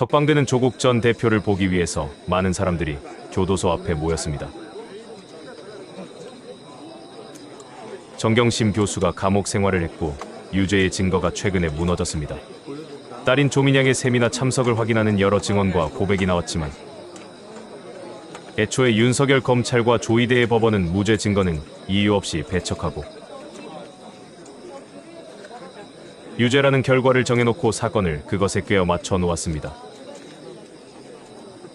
석방되는 조국 전 대표를 보기 위해서 많은 사람들이 교도소 앞에 모였습니다. 정경심 교수가 감옥 생활을 했고 유죄의 증거가 최근에 무너졌습니다. 딸인 조민양의 세미나 참석을 확인하는 여러 증언과 고백이 나왔지만 애초에 윤석열 검찰과 조이대의 법원은 무죄 증거는 이유 없이 배척하고 유죄라는 결과를 정해놓고 사건을 그것에 꿰어 맞춰 놓았습니다.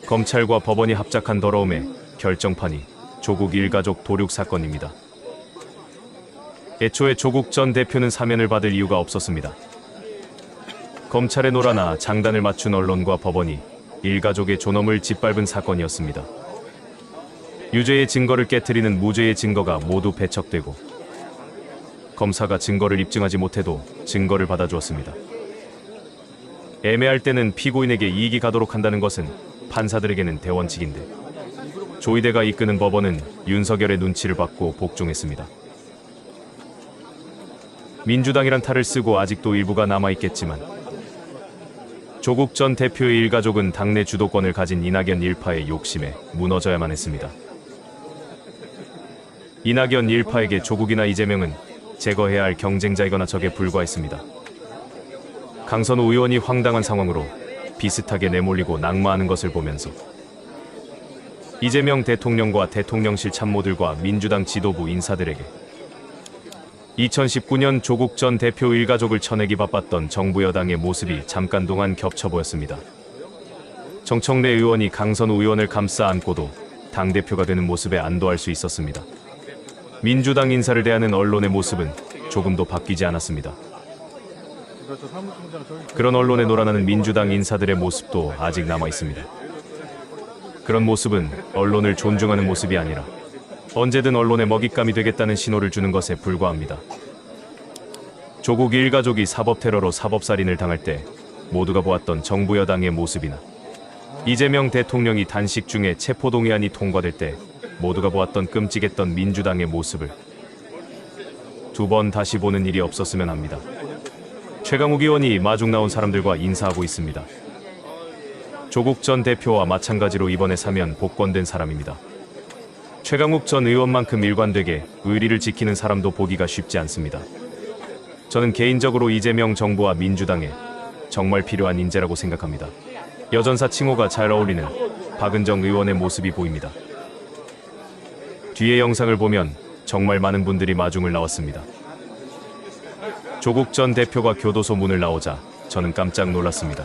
검찰과 법원이 합작한 더러움에 결정판이 조국 일가족 도륙 사건입니다. 애초에 조국 전 대표는 사면을 받을 이유가 없었습니다. 검찰의 노라나 장단을 맞춘 언론과 법원이 일가족의 존엄을 짓밟은 사건이었습니다. 유죄의 증거를 깨뜨리는 무죄의 증거가 모두 배척되고 검사가 증거를 입증하지 못해도 증거를 받아주었습니다. 애매할 때는 피고인에게 이익이 가도록 한다는 것은 판사들에게는 대원칙인데 조이대가 이끄는 법원은 윤석열의 눈치를 받고 복종했습니다. 민주당이란 탈을 쓰고 아직도 일부가 남아있겠지만 조국 전 대표의 일가족은 당내 주도권을 가진 이낙연 일파의 욕심에 무너져야만 했습니다. 이낙연 일파에게 조국이나 이재명은 제거해야 할 경쟁자이거나 적에 불과했습니다. 강선우 의원이 황당한 상황으로 비슷하게 내몰리고 낙마하는 것을 보면서 이재명 대통령과 대통령실 참모들과 민주당 지도부 인사들에게 2019년 조국 전 대표 일가족을 쳐내기 바빴던 정부 여당의 모습이 잠깐 동안 겹쳐 보였습니다. 정청래 의원이 강선우 의원을 감싸 안고도 당대표가 되는 모습에 안도할 수 있었습니다. 민주당 인사를 대하는 언론의 모습은 조금도 바뀌지 않았습니다. 그런 언론에 놀아나는 민주당 인사들의 모습도 아직 남아 있습니다. 그런 모습은 언론을 존중하는 모습이 아니라 언제든 언론의 먹잇감이 되겠다는 신호를 주는 것에 불과합니다. 조국 일가족이 사법 테러로 사법살인을 당할 때 모두가 보았던 정부 여당의 모습이나 이재명 대통령이 단식 중에 체포동의안이 통과될 때 모두가 보았던 끔찍했던 민주당의 모습을 두 번 다시 보는 일이 없었으면 합니다. 최강욱 의원이 마중 나온 사람들과 인사하고 있습니다. 조국 전 대표와 마찬가지로 이번에 사면 복권된 사람입니다. 최강욱 전 의원만큼 일관되게 의리를 지키는 사람도 보기가 쉽지 않습니다. 저는 개인적으로 이재명 정부와 민주당에 정말 필요한 인재라고 생각합니다. 여전사 칭호가 잘 어울리는 박은정 의원의 모습이 보입니다. 뒤에 영상을 보면 정말 많은 분들이 마중을 나왔습니다. 조국 전 대표가 교도소 문을 나오자 저는 깜짝 놀랐습니다.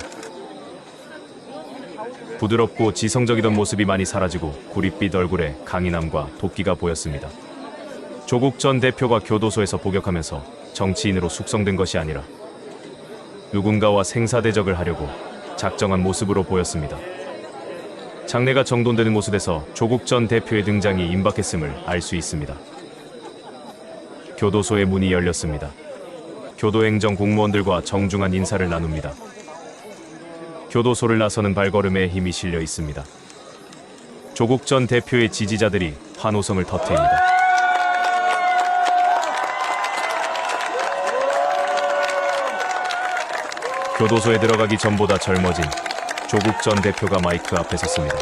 부드럽고 지성적이던 모습이 많이 사라지고 구릿빛 얼굴에 강인함과 도끼가 보였습니다. 조국 전 대표가 교도소에서 복역하면서 정치인으로 숙성된 것이 아니라 누군가와 생사대적을 하려고 작정한 모습으로 보였습니다. 장래가 정돈되는 모습에서 조국 전 대표의 등장이 임박했음을 알 수 있습니다. 교도소의 문이 열렸습니다. 교도행정 공무원들과 정중한 인사를 나눕니다. 교도소를 나서는 발걸음에 힘이 실려 있습니다. 조국 전 대표의 지지자들이 환호성을 터트립니다. 교도소에 들어가기 전보다 젊어진 조국 전 대표가 마이크 앞에 섰습니다.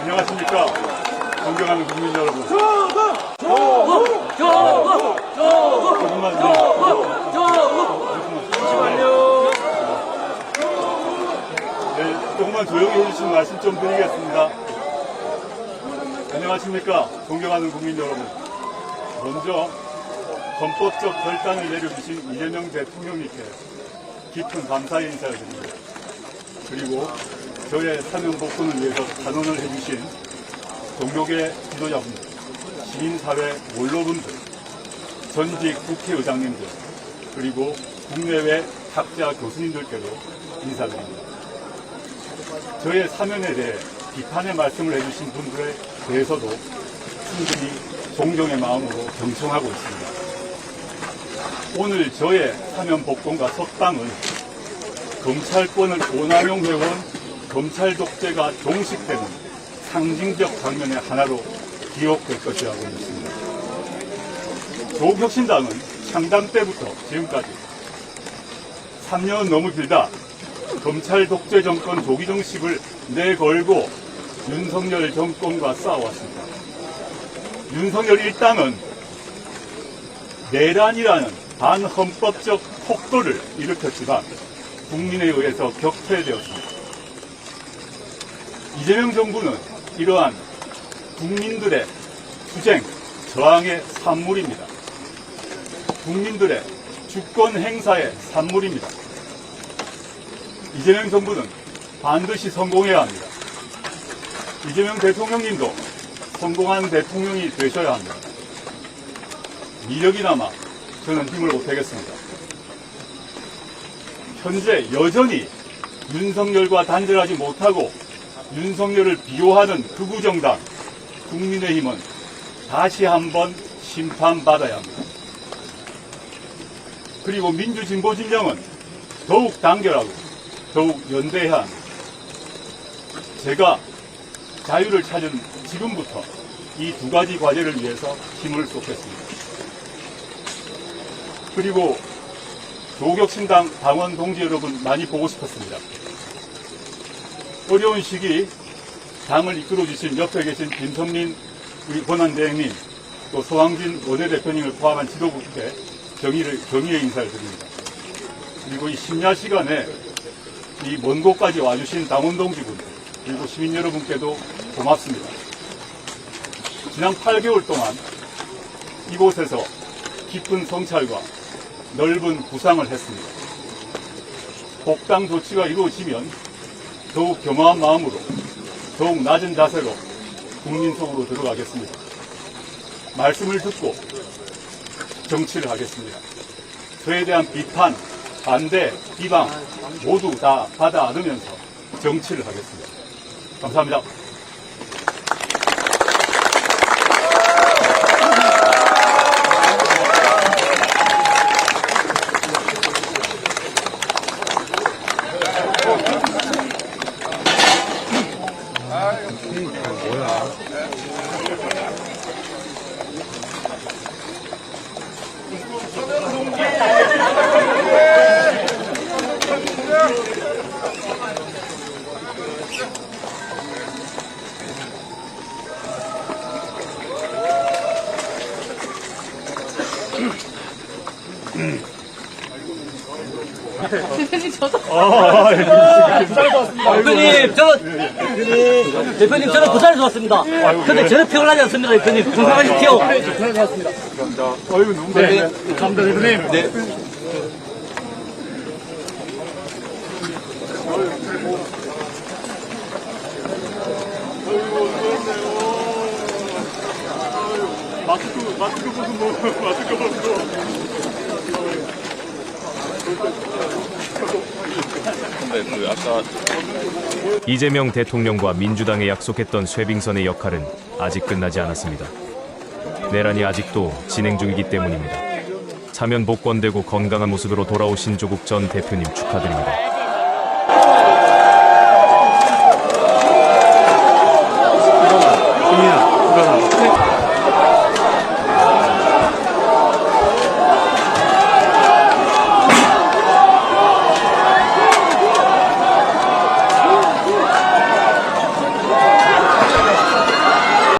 안녕하십니까. 존경하는 국민 여러분. 네, 조금만 조용히 해주시는 말씀 좀 드리겠습니다. 안녕하십니까. 존경하는 국민 여러분. 먼저 헌법적 결단을 내려주신 이재명 대통령님께 깊은 감사의 인사를 드립니다. 그리고 저의 사명 복권을 위해서 단원을 해주신 동료계 지도자분들, 시민사회 원로분들, 전직 국회의장님들, 그리고 국내외 학자 교수님들께도 인사드립니다. 저의 사면에 대해 비판의 말씀을 해주신 분들에 대해서도 충분히 존경의 마음으로 경청하고 있습니다. 오늘 저의 사면 복권과 석방은 검찰권을 오남용해온 검찰 독재가 종식되는 상징적 장면의 하나로 기억될 것이라고 믿습니다. 조국혁신당은 창당 때부터 지금까지 3년은 너무 길다. 검찰 독재 정권 조기 정식을 내걸고 윤석열 정권과 싸워왔습니다. 윤석열 일당은 내란이라는 반헌법적 폭도를 일으켰지만 국민에 의해서 격퇴되었습니다. 이재명 정부는 이러한 국민들의 투쟁, 저항의 산물입니다. 국민들의 주권 행사의 산물입니다. 이재명 정부는 반드시 성공해야 합니다. 이재명 대통령님도 성공한 대통령이 되셔야 합니다. 미력이 남아 저는 힘을 못하겠습니다. 현재 여전히 윤석열과 단절하지 못하고 윤석열을 비호하는 극우정당 국민의힘은 다시 한번 심판받아야 합니다. 그리고 민주진보 진영은 더욱 단결하고 더욱 연대해야 합니다. 제가 자유를 찾은 지금부터 이 두 가지 과제를 위해서 힘을 쏟겠습니다. 그리고 조국신당 당원 동지 여러분 많이 보고 싶었습니다. 어려운 시기 당을 이끌어 주신 옆에 계신 김선민 우리 권한대행님 또 소황진 원내대표님을 포함한 지도부께 경의를, 경의의 인사를 드립니다. 그리고 이 심야 시간에 이 먼 곳까지 와주신 당원 동지분 그리고 시민 여러분께도 고맙습니다. 지난 8개월 동안 이곳에서 깊은 성찰과 넓은 구상을 했습니다. 복당 조치가 이루어지면 더욱 겸허한 마음으로 더욱 낮은 자세로 국민 속으로 들어가겠습니다. 말씀을 듣고 정치를 하겠습니다. 저에 대한 비판, 반대, 비방 모두 다 받아 안으면서 정치를 하겠습니다. 감사합니다. 대표님 저도 대표님, 저, 대표님, 저는 부산에서 왔습니다. 근데 저는 피곤하지 않습니다, 대표님. 건강하십시오. 어이구, 너무 네. 감사합니다, 대표님. 네. 마스크, 마스크 벗은 뭐, 마스크 벗 고. 이재명 대통령과 민주당에 약속했던 쇄빙선의 역할은 아직 끝나지 않았습니다. 내란이 아직도 진행 중이기 때문입니다. 사면 복권되고 건강한 모습으로 돌아오신 조국 전 대표님 축하드립니다.